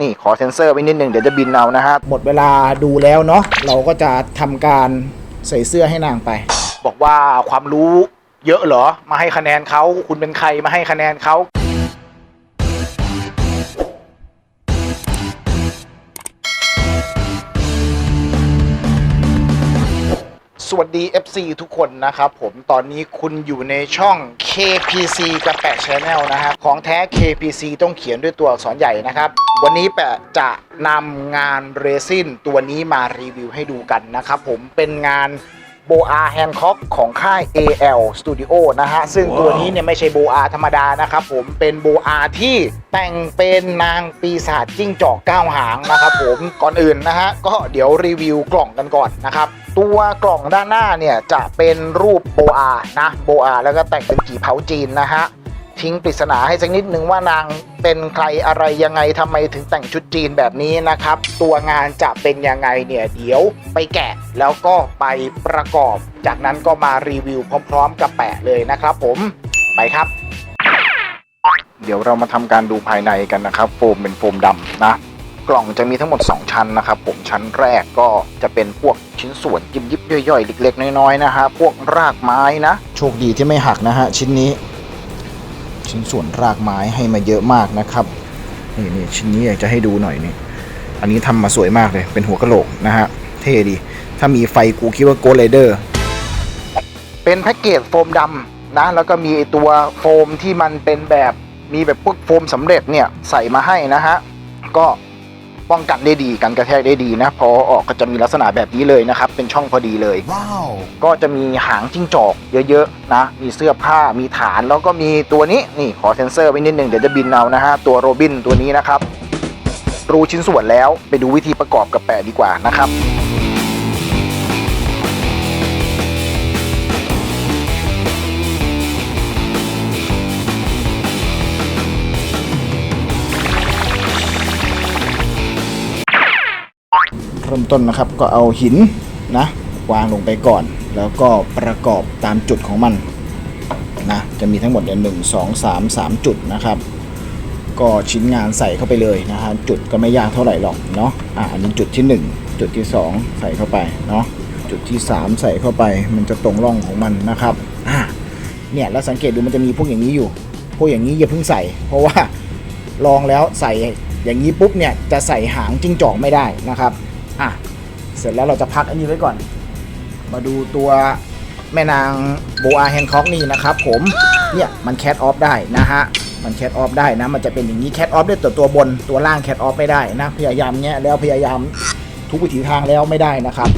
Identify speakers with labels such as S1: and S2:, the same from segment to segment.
S1: นี่ขอเซ็นเซอร์ไว้นิดหนึ่งเดี๋ยวจะบินเอานะฮะหมดเวลาดูแล้วเนาะเราก็จะทำการใส่เสื้อให้นางไป บอกว่าความรู้เยอะเหรอ มาให้คะแนนเขาคุณเป็นใครมาให้คะแนนเขา สวัสดี FC ทุกคนนะครับผมตอนนี้คุณอยู่ในช่อง KPC กระแปะ Channel นะครับของแท้ KPC ต้องเขียนด้วยตัวอักษรใหญ่นะครับ วันนี้แปะจะนำงานเรซินตัวนี้มารีวิวให้ดูกันนะครับผมเป็นงานโบอาแฮนค็อกของค่าย AL Studio นะฮะ ซึ่งตัวนี้เนี่ยไม่ใช่โบอาธรรมดานะครับผมเป็นโบอาที่แต่งเป็นนางปีศาจจิ้งจอกเก้าหางนะครับผมก่อนอื่นนะฮะ ก็เดี๋ยวรีวิวกล่องกันก่อนนะครับ ตัวกล่องด้านหน้าเนี่ยจะเป็นรูปโบอานะโบอาแล้วก็แต่งเป็นกี่เผาจีนนะฮะทิ้งปริศนาให้สักนิดนึงว่านางเป็นใครอะไรยังไงทำไมถึงแต่งชุดจีนแบบนี้นะครับ ตัวงานจะเป็นยังไงเนี่ยเดี๋ยวไปแกะแล้วก็ไปประกอบ จากนั้นก็มารีวิวพร้อม ๆ กับแปะเลยนะครับผมไปครับ เดี๋ยวเรามาทำการดูภายในกันนะครับ โฟมเป็นโฟมดำนะ กล่องจะมีทั้งหมด 2 ชั้นนะครับผมชั้นแรกก็จะเป็นพวกชิ้นส่วนยิบยิบๆย่อยๆ เล็กๆ น้อยๆนะฮะพวกรากไม้นะ โชคดีที่ไม่หักนะฮะชิ้นนี้ ชิ้นส่วนรากไม้ให้มาเยอะมากนะครับนี่นี่ชิ้นนี้อยากจะให้ดูหน่อยนี่อันนี้ทำมาสวยมากเลยเป็นหัวกะโหลกนะฮะเท่ดี ถ้ามีไฟกูคิดว่าโกลเดอร์เป็นแพ็กเกจโฟมดำนะแล้วก็มีไอ้ตัวโฟมที่มันเป็นแบบมีแบบพวกโฟมสำเร็จเนี่ยใส่มาให้นะฮะก็ ป้องกันได้ดีกันกระแทกได้ดีนะ พอออกก็จะมีลักษณะแบบนี้เลยนะครับ เป็นช่องพอดีเลย
S2: ว้าว
S1: ก็จะมีหางจิ้งจอกเยอะๆนะ มีเสื้อผ้ามีฐานแล้วก็มีตัวนี้นี่ขอเซ็นเซอร์ไว้นิดหนึ่งเดี๋ยวจะบินเอานะฮะตัวโรบินตัวนี้นะครับรู้ชิ้นส่วนแล้วไปดูวิธีประกอบกับแปะดีกว่านะครับ เริ่มต้นนะครับ ก็เอาหินนะวางลงไปก่อน แล้วก็ประกอบตามจุดของมันนะจะมีทั้งหมดเนี่ยหนึ่งสองสามสามจุดนะครับ ก็ชิ้นงานใส่เข้าไปเลยนะฮะจุดก็ไม่ยากเท่าไหร่หรอกเนาะอะอันนี้จุดที่ 1 จุดที่ 2 ใส่เข้าไปเนาะจุดที่ 3 ใส่เข้าไป มันจะตรงร่องของมันนะครับอะเนี่ยแล้วสังเกตดูมันจะมีพวกอย่างนี้อยู่ พวกอย่างนี้อย่าเพิ่งใส่ เพราะว่าลองแล้วใส่อย่างนี้ปุ๊บเนี่ยจะใส่หางจิ้งจอกไม่ได้นะครับ เสร็จแล้วเราจะพักอันนี้ไว้ก่อน มาดูตัวแม่นางโบอาแฮนคอกนี่นะครับผมเนี่ยมันแคทออฟได้นะฮะมันแคทออฟได้นะ มันจะเป็นอย่างนี้แคทออฟได้ตัวตัวบนตัวล่างแคทออฟไม่ได้นะ พยายามเนี้ยแล้วพยายามทุกวิถีทางแล้วไม่ได้นะครับ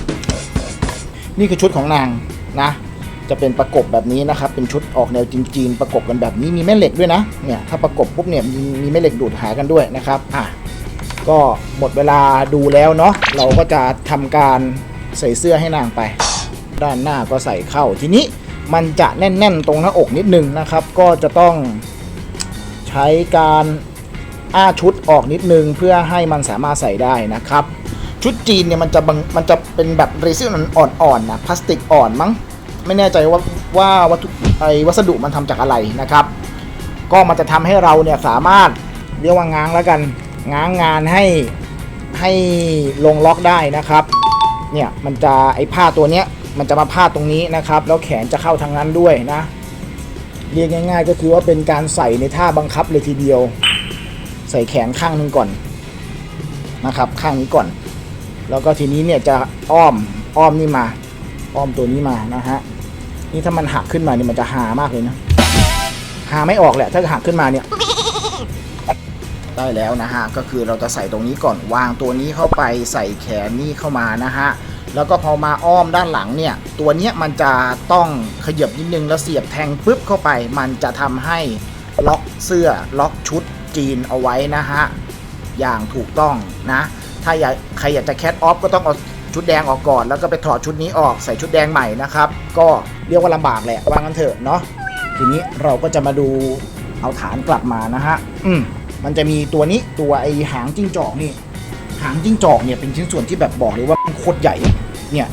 S1: นี่คือชุดของนางนะ จะเป็นประกบแบบนี้นะครับ เป็นชุดออกแนวจีนๆประกบกันแบบนี้มีแม่เหล็กด้วยนะเนี่ยถ้าประกบปุ๊บเนี่ยมีมีแม่เหล็กดูดหากันด้วยนะครับอะ ก็หมดเวลาดูแล้วเนาะเราก็จะทำการใส่เสื้อให้นางไป ด้านหน้าก็ใส่เข้าทีนี้มันจะแน่น ๆ ตรงหน้าอกนิดนึงนะครับ ก็จะต้องใช้การอ้าชุดออกนิดนึง เพื่อให้มันสามารถใส่ได้นะครับ ชุดจีนเนี่ยมันจะมันจะเป็นแบบเรซินอ่อนๆนะพลาสติกอ่อนมั้งไม่แน่ใจว่าว่าวัตถุไอวัสดุมันทำจากอะไรนะครับ ก็มันจะทำให้เราเนี่ยสามารถเรียกว่าง้างแล้วกัน ง้างงานให้ให้ลงล็อกได้นะครับ เนี่ยมันจะไอ้ผ้าตัวเนี้ยมันจะมาพาดตรงนี้นะครับ แล้วแขนจะเข้าทางนั้นด้วยนะ เรียกง่าย ๆ ก็คือว่าเป็นการใส่ในท่าบังคับเลยทีเดียว ใส่แขนข้างนึงก่อนนะครับ ข้างนี้ก่อน แล้วก็ทีนี้เนี่ยจะอ้อมอ้อมนี่มา อ้อมตัวนี้มานะฮะนี่ถ้ามันหักขึ้นมาเนี่ยมันจะหามากเลยนะหาไม่ออกแหละถ้าหักขึ้นมาเนี่ย ได้แล้วนะฮะก็คือเราจะใส่ตรงนี้ก่อนวางตัวนี้เข้าไปใส่แขนนี่เข้ามานะฮะแล้วก็พอมาอ้อมด้านหลังเนี่ย ตัวเนี้ยมันจะต้องขยับนิดนึงแล้วเสียบแทงปุ๊บเข้าไป มันจะทำให้ล็อกเสื้อล็อกชุดจีนเอาไว้นะฮะอย่างถูกต้องนะ ถ้าอยากใครอยากจะแคทออฟก็ต้องเอาชุดแดงออกก่อน แล้วก็ไปถอดชุดนี้ออกใส่ชุดแดงใหม่นะครับ ก็เรียกว่าลำบากแหละว่างั้นเถอะเนาะทีนี้เราก็จะมาดูเอาฐานกลับมานะฮะอืม มันจะมีตัวนี้ตัวไอหางจิ้งจอกนี่ หางจิ้งจอกเนี่ยเป็นชิ้นส่วนที่แบบบอกเลยว่ามันโคตรใหญ่เนี่ย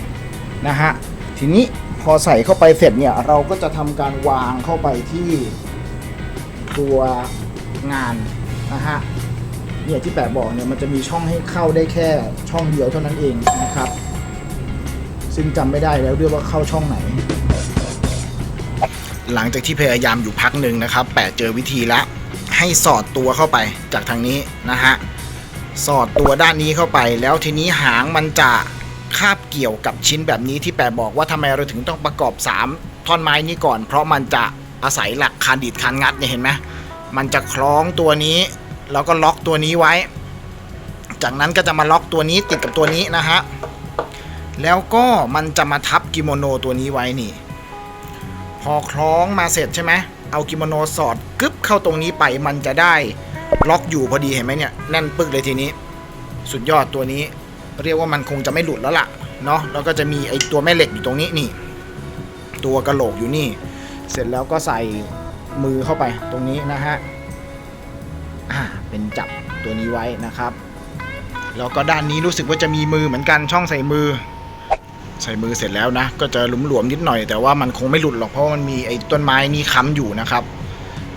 S1: นะฮะทีนี้พอใส่เข้าไปเสร็จเนี่ยเราก็จะทำการวางเข้าไปที่ตัวงานนะฮะเนี่ยที่แปะบอกเนี่ยมันจะมีช่องให้เข้าได้แค่ช่องเดียวเท่านั้นเองนะครับ ซึ่งจำไม่ได้แล้วด้วยว่าเข้าช่องไหน หลังจากที่พยายามอยู่พักหนึ่งนะครับ แปะเจอวิธีละ ให้สอดตัวเข้าไปจากทางนี้นะฮะสอดตัวด้านนี้เข้าไป แล้วทีนี้หางมันจะคาบเกี่ยวกับชิ้นแบบนี้ที่แปะบอกว่าทำไมเราถึงต้องประกอบ 3 ท่อนไม้นี้ก่อน เพราะมันจะอาศัยหลักคานดีดคานงัดเนี่ยเห็นไหมมันจะคล้องตัวนี้ แล้วก็ล็อกตัวนี้ไว้ จากนั้นก็จะมาล็อกตัวนี้ติดกับตัวนี้นะฮะแล้วก็มันจะมาทับกิโมโนตัวนี้ไว้นี่ พอคล้องมาเสร็จใช่ไหม เอากิโมโนสอดกึบเข้าตรงนี้ไปมันจะได้ล็อกอยู่พอดีเห็นไหมเนี่ยแน่นปึกเลยทีนี้ สุดยอดตัวนี้ เรียกว่ามันคงจะไม่หลุดแล้วล่ะเนาะแล้วก็จะมีไอตัวแม่เหล็กอยู่ตรงนี้นี่ ตัวกระโหลกอยู่นี่ เสร็จแล้วก็ใส่มือเข้าไปตรงนี้นะฮะอ่าเป็นจับตัวนี้ไว้นะครับ แล้วก็ด้านนี้รู้สึกว่าจะมีมือเหมือนกันช่องใส่มือ ใส่มือเสร็จแล้วนะ ก็จะหลวมๆนิดหน่อย แต่ว่ามันคงไม่หลุดหรอกเพราะมันมีไอ้ต้นไม้นี้ค้ำอยู่นะครับ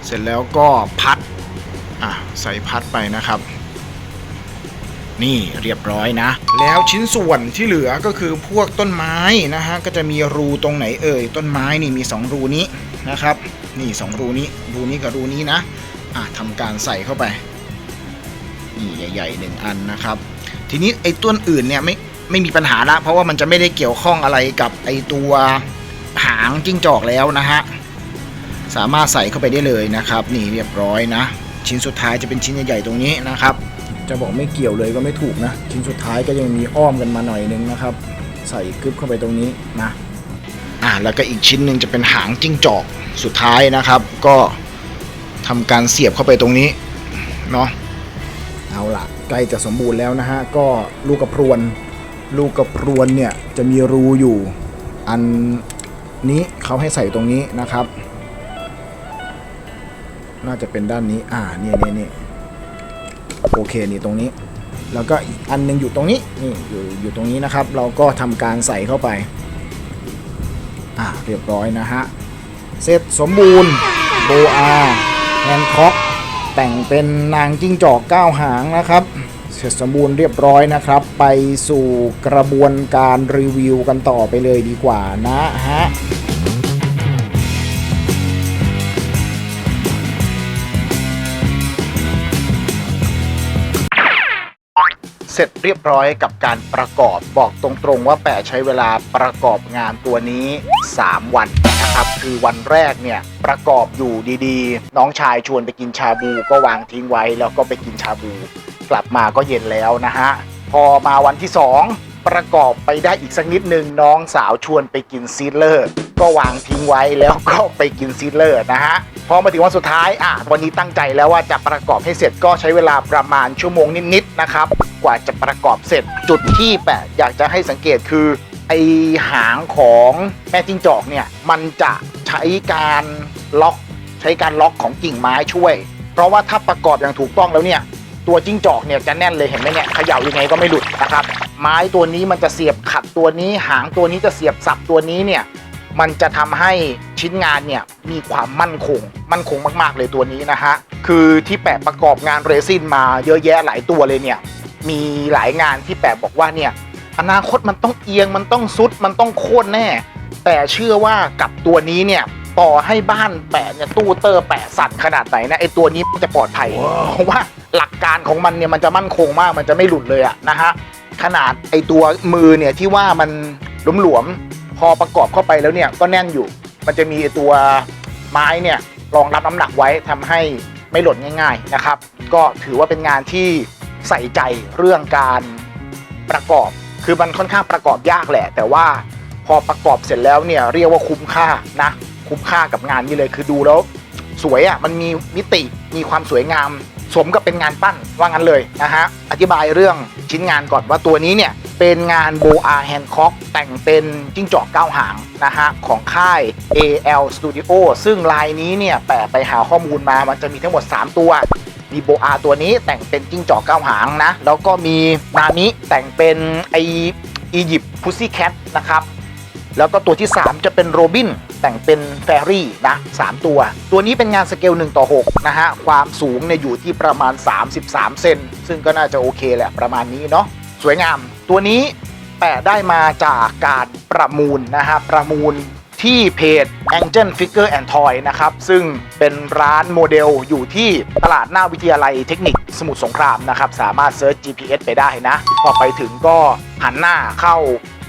S1: เสร็จแล้วก็พัดอะใส่พัดไปนะครับ นี่เรียบร้อยนะ แล้วชิ้นส่วนที่เหลือก็คือพวกต้นไม้นะฮะก็จะมีรูตรงไหนเอ่ยต้นไม้นี่มี 2 รูนี้นะครับ นี่ 2 รูนี้รูนี้กับรูนี้นะอะทำการใส่เข้าไปนี่ใหญ่ๆหนึ่งอันนะครับ ทีนี้ไอ้ต้นอื่นเนี่ยไม่ ไม่มีปัญหาละเพราะว่ามันจะไม่ได้เกี่ยวข้องอะไรกับไอตัวหางจิ้งจอกแล้วนะฮะสามารถใส่เข้าไปได้เลยนะครับ นี่เรียบร้อยนะ ชิ้นสุดท้ายจะเป็นชิ้นใหญ่ๆตรงนี้นะครับ จะบอกไม่เกี่ยวเลยก็ไม่ถูกนะ ชิ้นสุดท้ายก็ยังมีอ้อมกันมาหน่อยนึงนะครับ ใส่กึบเข้าไปตรงนี้นะอ่าแล้วก็อีกชิ้นหนึ่งจะเป็นหางจิ้งจอกสุดท้ายนะครับ ก็ทำการเสียบเข้าไปตรงนี้เนาะเอาละใกล้จะสมบูรณ์แล้วนะฮะก็ลูกกระพรวน ลูกกระพรวนเนี่ยจะมีรูอยู่ อันนี้เขาให้ใส่ตรงนี้นะครับ น่าจะเป็นด้านนี้ อ่าเนี่ยเนี่ยเนี่ยโอเคนี่ตรงนี้ แล้วก็อีกอันหนึงอยู่ตรงนี้นี่อยู่อยู่ตรงนี้นะครับ เราก็ทำการใส่เข้าไป อ่าเรียบร้อยนะฮะเสร็จสมบูรณ์โบอาแฮนค็อกแต่งเป็นนางจิ้งจอกเก้าหางนะครับ สร็จสมบูรณ์เรียบร้อยนะครับ ไปสู่กระบวนการรีวิวกันต่อไปเลยดีกว่านะฮะเสร็จเรียบร้อยกับการประกอบบอกตรงๆว่าแปะใช้เวลาประกอบงานตัวนี้ 3 วันนะครับคือวันแรกเนี่ยประกอบอยู่ดีๆ น้องชายชวนไปกินชาบูก็วางทิ้งไว้แล้วก็ไปกินชาบู กลับมาก็เย็นแล้วนะฮะ พอมาวันที่ 2 ประกอบไปได้อีกสักนิดหนึ่งน้องสาวชวนไปกินซีดเลอร์ ก็วางทิ้งไว้แล้วก็ไปกินซีดเลอร์นะฮะ พอมาถึงวันสุดท้ายอะวันนี้ตั้งใจแล้วว่าจะประกอบให้เสร็จก็ใช้เวลาประมาณชั่วโมงนิดๆนะครับ กว่าจะประกอบเสร็จจุดที่แปะอยากจะให้สังเกตคือไอหางของแม่จิ้งจอกเนี่ยมันจะใช้การล็อก ใช้การล็อกของกิ่งไม้ช่วย เพราะว่าถ้าประกอบอย่างถูกต้องแล้วเนี่ย ตัวจิ้งจอกเนี่ยจะแน่นเลยเห็นไหมเนี่ยเขย่ายังไงก็ไม่หลุดนะครับ ไม้ตัวนี้มันจะเสียบขัดตัวนี้ หางตัวนี้จะเสียบสับตัวนี้เนี่ยมันจะทำให้ชิ้นงานเนี่ยมีความมั่นคง มั่นคงมาก ๆ เลยตัวนี้นะฮะ คือที่แปะประกอบงานเรซินมาเยอะแยะหลายตัวเลยเนี่ย มีหลายงานที่แปะบอกว่าเนี่ย อนาคตมันต้องเอียงมันต้องซุด มันต้องโค่นแน่ แต่เชื่อว่ากับตัวนี้เนี่ยต่อให้บ้านแปะเนี่ยตู้เตอร์แปะสั่นขนาดไหนนะไอตัวนี้มันจะปลอดภัย เพราะว่า หลักการของมันเนี่ยมันจะมั่นคงมากมันจะไม่หลุดเลยอะนะฮะขนาดไอตัวมือเนี่ยที่ว่ามันหลวมๆพอประกอบเข้าไปแล้วเนี่ยก็แน่นอยู่ มันจะมีตัวไม้เนี่ยรองรับน้ำหนักไว้ทำให้ไม่หล่นง่าย ๆนะครับ ก็ถือว่าเป็นงานที่ใส่ใจเรื่องการประกอบ คือมันค่อนข้างประกอบยากแหละ แต่ว่าพอประกอบเสร็จแล้วเนี่ยเรียกว่าคุ้มค่านะ คุ้มค่ากับงานนี้เลยคือดูแล้ว สวยอะ่ะมันมีมิติมีความสวยงาม สมกับเป็นงานปั้นว่างั้นเลยนะฮะ อธิบายเรื่องชิ้นงานก่อนว่าตัวนี้เนี่ย เป็นงานโบอาแฮนคอกแต่งเป็นจิ้งจอกเก้าหางนะฮะ ของค่าย AL Studio ซึ่งลายนี้เนี่ย แปะไปหาข้อมูลมามันจะมีทั้งหมด 3 ตัวมีโบอาตัวนี้แต่งเป็นจิ้งจอกเก้าหางนะ แล้วก็มีนามิแต่งเป็นไออียิปต์พุซซี่แคทนะครับแล้วก็ตัวที่ 3 จะเป็นโรบิน แต่งเป็นแฟรี่นะ3ตัว ตัวนี้เป็นงานสเกล1ต่อ6นะฮะ ความสูงเนี่ยอยู่ที่ประมาณ 33 เซนซึ่งก็น่าจะโอเคแหละประมาณนี้เนาะสวยงาม ตัวนี้แปะได้มาจากการประมูลนะฮะ ประมูลที่เพจ Angel Figure and Toy นะครับ ซึ่งเป็นร้านโมเดลอยู่ที่ตลาดหน้าวิทยาลัยเทคนิคสมุทรสงครามนะครับ สามารถเซิร์ช GPS ไปได้นะ พอไปถึงก็หันหน้าเข้า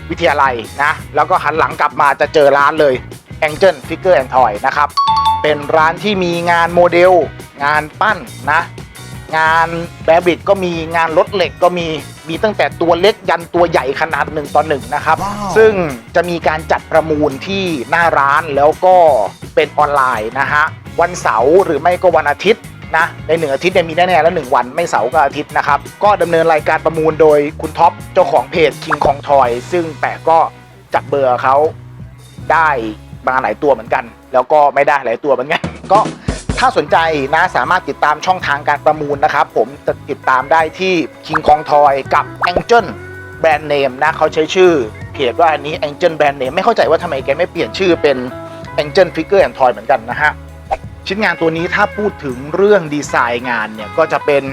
S1: วิทยาลัยนะ แล้วก็หันหลังกลับมาจะเจอร้านเลย Angel Figure and Toy นะครับ เป็นร้านที่มีงานโมเดล งานปั้นนะ งานแบบริดก็มีงานรถเหล็กก็มีมีตั้งแต่ตัวเล็กยันตัวใหญ่ขนาดหนึ่งต่อหนึ่งนะครับ
S2: ว้าว
S1: ซึ่งจะมีการจัดประมูลที่หน้าร้านแล้วก็เป็นออนไลน์นะฮะ วันเสาร์หรือไม่ก็วันอาทิตย์นะในหนึ่งอาทิตย์เนี่ยมีแน่ๆแล้วหนึ่งวันไม่เสาร์ก็อาทิตย์นะครับ ก็ดำเนินรายการประมูลโดยคุณท็อปเจ้าของเพจ King Kong Toy ซึ่งแต่ก็จับเบอร์เขาได้ มาหลายตัวเหมือนกัน แล้วก็ไม่ได้หลายตัวเหมือนกัน ก็ถ้าสนใจนะสามารถติดตามช่องทางการประมูลนะครับผมจะติดตามได้ที่ King Kong Toy กับ Angel Brand Name นะเขาใช้ชื่อเพจว่าอันนี้ Angel Brand Name ไม่เข้าใจว่าทำไมแกไม่เปลี่ยนชื่อเป็น Angel Figure and Toy เหมือนกันนะฮะชิ้นงานตัวนี้ถ้าพูดถึงเรื่องดีไซน์งานเนี่ยก็จะเป็น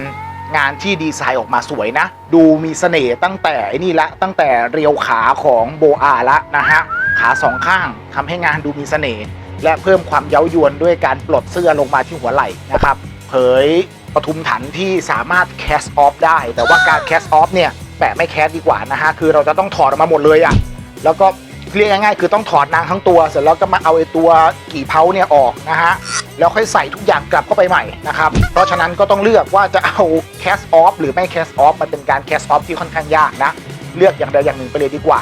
S1: งานที่ดีไซน์ออกมาสวยนะ ดูมีเสน่ห์ตั้งแต่นี่ละตั้งแต่เรียวขาของโบอาละนะฮะ ขาสองข้างทำให้งานดูมีเสน่ห์และเพิ่มความเย้ายวนด้วยการปลดเสื้อลงมาที่หัวไหล่นะครับ เผยปทุมถันที่สามารถแคสออฟได้ แต่ว่าการแคสออฟเนี่ยแปะไม่แคสดีกว่านะฮะคือเราจะต้องถอดออกมาหมดเลยอะแล้วก็เรียกง่ายๆคือต้องถอดนางทั้งตัว เสร็จแล้วก็มาเอาไอ้ตัวกี่เพาเนี่ยออกนะฮะแล้วค่อยใส่ทุกอย่างกลับเข้าไปใหม่นะครับเพราะฉะนั้นก็ต้องเลือกว่าจะเอาแคสออฟหรือไม่แคสออฟมันเป็นการแคสออฟที่ค่อนข้างยากนะเลือกอย่างใดอย่างหนึ่งไปเลยดีกว่า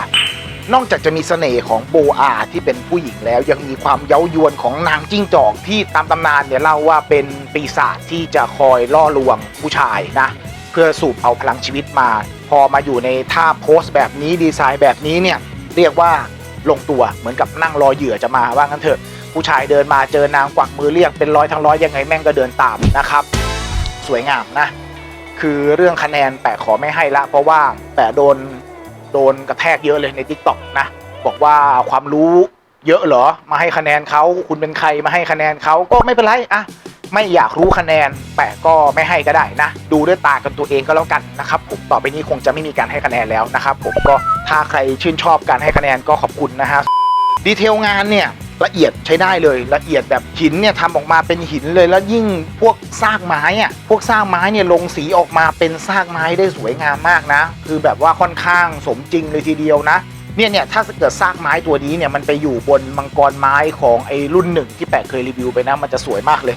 S1: นอกจากจะมีเสน่ห์ของโบอาที่เป็นผู้หญิงแล้ว ยังมีความเย้ายวนของนางจิ้งจอกที่ตามตำนานเนี่ยเล่าว่าเป็นปีศาจที่จะคอยล่อลวงผู้ชายนะ เพื่อสูบเอาพลังชีวิตมา พอมาอยู่ในท่าโพสแบบนี้ดีไซน์แบบนี้เนี่ยเรียกว่าลงตัวเหมือนกับนั่งรอเหยื่อจะมาว่างั้นเถอะ ผู้ชายเดินมาเจอนางกวักมือเรียกเป็นร้อยทั้งร้อยยังไงแม่งก็เดินตามนะครับ สวยงามนะ คือเรื่องคะแนนแปะขอไม่ให้ละ เพราะว่าแปะโดน โดนกระแทกเยอะเลยใน t ิ k t o k นะบอกว่าความรู้เยอะเหรอมาให้คะแนนเขาคุณเป็นใครมาให้คะแนนเขาก็ไม่เป็นไรอะไม่อยากรู้คะแนนแต่ก็ไม่ให้ก็ได้นะ ดูด้วยตากันตัวเองก็แล้วกันนะครับผมต่อไปนี้คงจะไม่มีการให้คะแนนแล้วนะครับผมก็ถ้าใครชื่นชอบการให้คะแนนก็ขอบคุณนะฮะ ดีเทลงานเนี่ยละเอียดใช้ได้เลยละเอียดแบบหินเนี่ยทำออกมาเป็นหินเลยแล้วยิ่งพวกซากไม้อะพวกซากไม้เนี่ยลงสีออกมาเป็นซากไม้ได้สวยงามมากนะ คือแบบว่าค่อนข้างสมจริงเลยทีเดียวนะเนี่ยเนี่ยถ้าเกิดซากไม้ตัวนี้เนี่ยมันไปอยู่บนมังกรไม้ของไอ้รุ่นหนึ่งที่แปะเคยรีวิวไปนะมันจะสวยมากเลย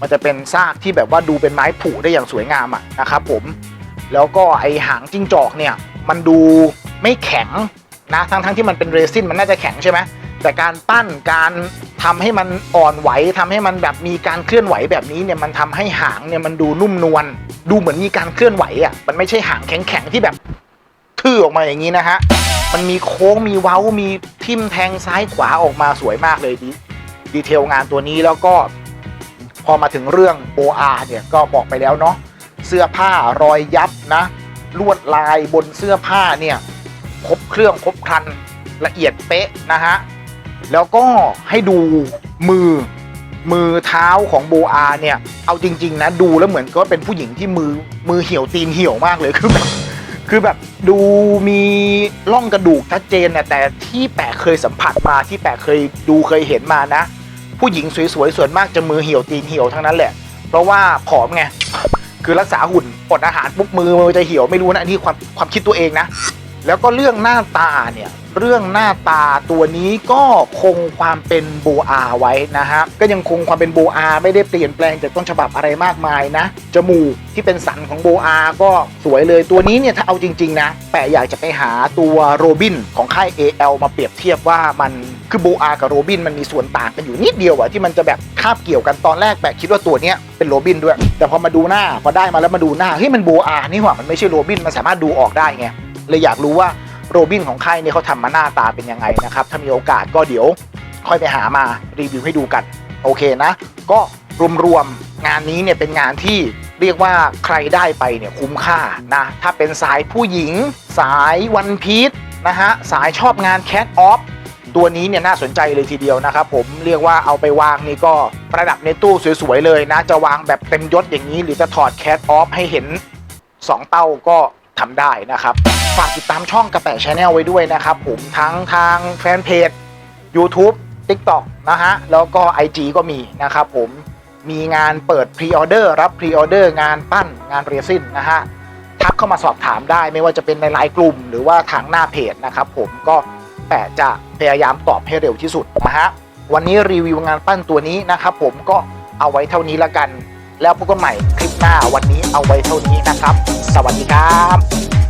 S1: มันจะเป็นซากที่แบบว่าดูเป็นไม้ผุได้อย่างสวยงามอะนะครับผมแล้วก็ไอหางจิ้งจอกเนี่ยมันดูไม่แข็ง นะทั้งทั้งที่มันเป็นเรซินมันน่าจะแข็งใช่ไหมแต่การปั้นการทำให้มันอ่อนไหวทำให้มันแบบมีการเคลื่อนไหวแบบนี้เนี่ยมันทำให้หางเนี่ยมันดูนุ่มนวลดูเหมือนมีการเคลื่อนไหวอะมันไม่ใช่หางแข็งๆที่แบบทื่อออกมาอย่างนี้นะฮะมันมีโค้งมีเว้ามีทิ่มแทงซ้ายขวาออกมาสวยมากเลยดีดีเทลงานตัวนี้แล้วก็พอมาถึงเรื่อง OR เนี่ยก็บอกไปแล้วเนาะเสื้อผ้ารอยยับนะ ลวดลายบนเสื้อผ้าเนี่ย ครบเครื่องครบครันละเอียดเป๊ะนะฮะ แล้วก็ให้ดูมือมือเท้าของโบอาเนี่ย เอาจริง ๆ นะ ดูแล้วเหมือนก็เป็นผู้หญิงที่มือมือเหี่ยวตีนเหี่ยวมากเลยคือแบบคือแบบดูมีร่องกระดูกชัดเจนนะแต่ที่แปะเคยสัมผัสมาที่แปะเคยดูเคยเห็นมานะ ผู้หญิงสวยๆส่วนมากจะมือเหี่ยวตีนเหี่ยวทั้งนั้นแหละ เพราะว่าผอมไงคือรักษาหุ่นอดอาหารปุ๊บมือมือจะเหี่ยวไม่รู้นะอันนี้ความความคิดตัวเองนะ แล้วก็เรื่องหน้าตาเนี่ยเรื่องหน้าตาตัวนี้ก็คงความเป็นโบอาไว้นะฮะก็ยังคงความเป็นโบอาไม่ได้เปลี่ยนแปลงจากต้นฉบับอะไรมากมายนะ จมูกที่เป็นสันของโบอาก็สวยเลยตัวนี้เนี่ยถ้าเอาจริง ๆ นะ แปะอยากจะไปหาตัวโรบินของค่าย AL มาเปรียบเทียบว่ามันคือโบอากับโรบินมันมีส่วนต่างกันอยู่นิดเดียวอะที่มันจะแบบคาบเกี่ยวกันตอนแรกแปะคิดว่าตัวเนี้ยเป็นโรบินด้วย แต่พอมาดูหน้าพอได้มาแล้วมาดูหน้าเฮ้ยมันโบอานี่หว่ามันไม่ใช่โรบินมันสามารถดูออกได้ไง เลยอยากรู้ว่าโรบินของค่ายเนี่ยเขาทำมาหน้าตาเป็นยังไงนะครับ ถ้ามีโอกาสก็เดี๋ยวค่อยไปหามารีวิวให้ดูกัน โอเคนะ ก็รวมๆงานนี้เนี่ยเป็นงานที่เรียกว่าใครได้ไปเนี่ยคุ้มค่านะ ถ้าเป็นสายผู้หญิง สายวันพีชนะฮะ สายชอบงานแคทออฟ
S2: ตัวนี้เนี่ยน่าสนใจเลยทีเดียวนะครับผมเรียกว่าเอาไปวางนี่ก็ประดับในตู้สวยๆเลยนะ จะวางแบบเต็มยศอย่างนี้ หรือจะถอดแคทออฟให้เห็น 2 เต้าก็ทำได้นะครับ ฝากติดตามช่องกระแปะชาแนลไว้ด้วยนะครับผมทั้งทางแฟนเพจ YouTube TikTok นะฮะ แล้วก็ IG ก็มีนะครับผมมีงานเปิดพรีออเดอร์รับพรีออเดอร์งานปั้นงานเรซินนะฮะ ทักเข้ามาสอบถามได้ไม่ว่าจะเป็นในไลน์กลุ่ม หรือว่าทางหน้าเพจนะครับผมก็แต่จะพยายามตอบให้เร็วที่สุดนะฮะ วันนี้รีวิวงานปั้นตัวนี้นะครับผมก็เอาไว้เท่านี้ละกัน แล้วพบกันใหม่คลิปหน้าวันนี้เอาไว้เท่านี้นะครับ สวัสดีครับ